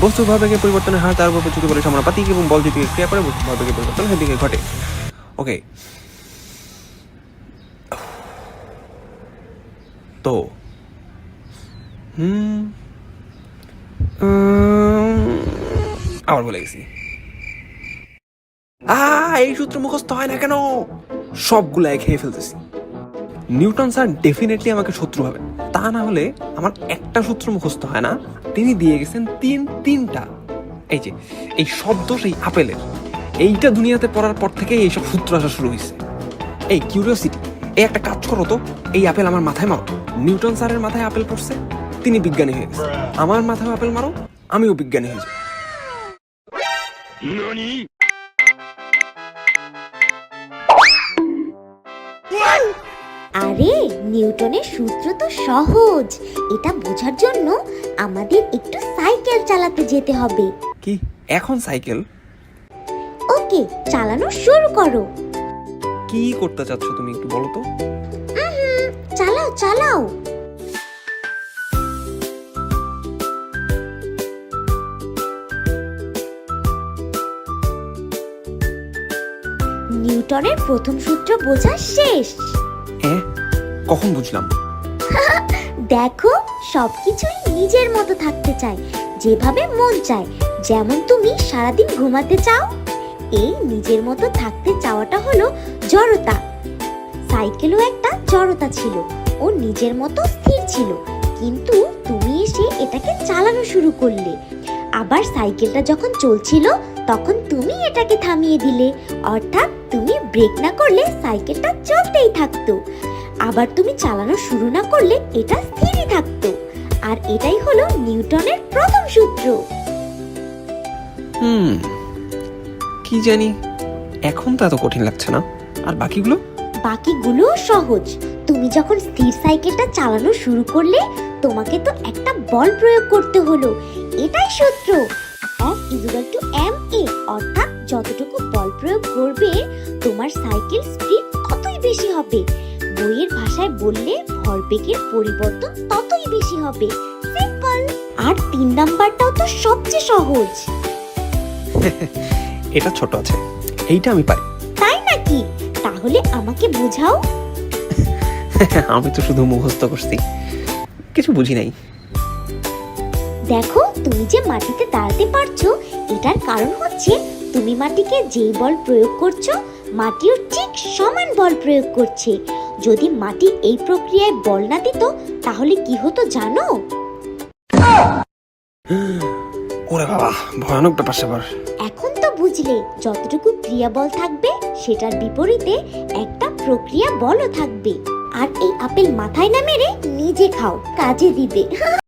বস্তু ভরবেগের পরিবর্তনের হার তার উপর প্রচুর করে সমানুপাতিক এবং বল যেদিকে ক্রিয়া করে বস্তু ভরবেগের পরিবর্তন সেদিকে ঘটে। ওকে তো। হুম। আবার বলে গেছি। এই সূত্র মুখস্থ হয় না কেন? সবগুলাই খেয়ে ফেলতেছি। নিউটন স্যার ডেফিনেটলি আমাকে শত্রু হবেন তা না হলে আমার একটা সূত্র মুখস্থ হয় না তিনি দিয়ে গেছেন তিন, তিনটা। এই যে, এই শব্দ সেই আপেলের। এইটা দুনিয়াতে পড়ার পর থেকে এইসব সূত্র আসা শুরু হয়েছে এই কিউরিওসিটি এই একটা কাজ করো তো, এই আপেল আমার মাথায় মারো। নিউটন স্যারের মাথায় আপেল পড়ছে, তিনি বিজ্ঞানী হয়ে গেছে আমার মাথায় আপেল মারো, আমিও বিজ্ঞানী হয়ে যাব। আরে নিউটনের সূত্র তো সহজ। এটা বোঝার জন্য আমাদের একটু সাইকেল চালাতে যেতে হবে। কি? এখন সাইকেল? ওকে চালানো শুরু করো। কি করতে চাচ্ছ তুমি একটু বলো তো। চালাও চালাও। নিউটনের প্রথম সূত্র বোঝা শেষ। কখন বুঝলাম? দেখো, সবকিছুই নিজের মতো থাকতে চায়, যেভাবে মন চায়। যেমন তুমি সারাদিন ঘুমাতে চাও, এই নিজের মতো থাকতে চাওয়াটা হলো জড়তা। সাইকেলও একটা জড়তা ছিল, ও নিজের মতো স্থির ছিল, কিন্তু তুমি এসে এটাকে চালানো শুরু করলে। আবার সাইকেলটা যখন চলছিল, তখন তুমি এটাকে থামিয়ে দিলে, অর্থাৎ তুমি ব্রেক না করলে সাইকেলটা চলতেই থাকতো। আবার তুমি চালানো শুরু না করলে এটা স্থিরই থাকতো। আর এটাই হলো নিউটনের প্রথম সূত্র। হুম কি জানি এখন তো এত কঠিন লাগছে না। আর বাকিগুলো? বাকিগুলো সহজ। তুমি যখন স্থির সাইকেলটা চালানো শুরু করলে তোমাকে তো একটা বল প্রয়োগ করতে হলো। এটাই সূত্র। F equal to M A অর্থাৎ যতটুকু বল প্রয়োগ করবে তোমার সাইকেল স্পিড ততই বেশি হবে। বইয়ের ভাষায় বললে ভরবেগের পরিবর্তন ততই বেশি হবে। সিম্পল আর তিন নাম্বারটাও তো সবচেয়ে সহজ। এটা ছোট আছে। এইটা আমি পারি। তাই নাকি? তাহলে আমাকে বোঝাও। আমি তো শুধু মুখস্থ করছি। কিছু বুঝি নাই। দেখো তুমি যে মাটিতে দাঁড়াতে পারছ এটার কারণ হচ্ছে তুমি মাটিকে যেই বল প্রয়োগ করছ মাটিও ঠিক সমান বল প্রয়োগ করছে। যদি মাটি এই প্রক্রিয়ায় বল না দিত তাহলে কি হতো জানো? ওরে বাবা ভয়ানক ব্যাপার স্যাপার এখন তো বুঝলে যতটুকু ক্রিয়া বল থাকবে সেটার বিপরীতে একটা প্রক্রিয়া বলও থাকবে। আর এই আপেল মাথায় না মেরে নিজে খাও কাজে দিবে।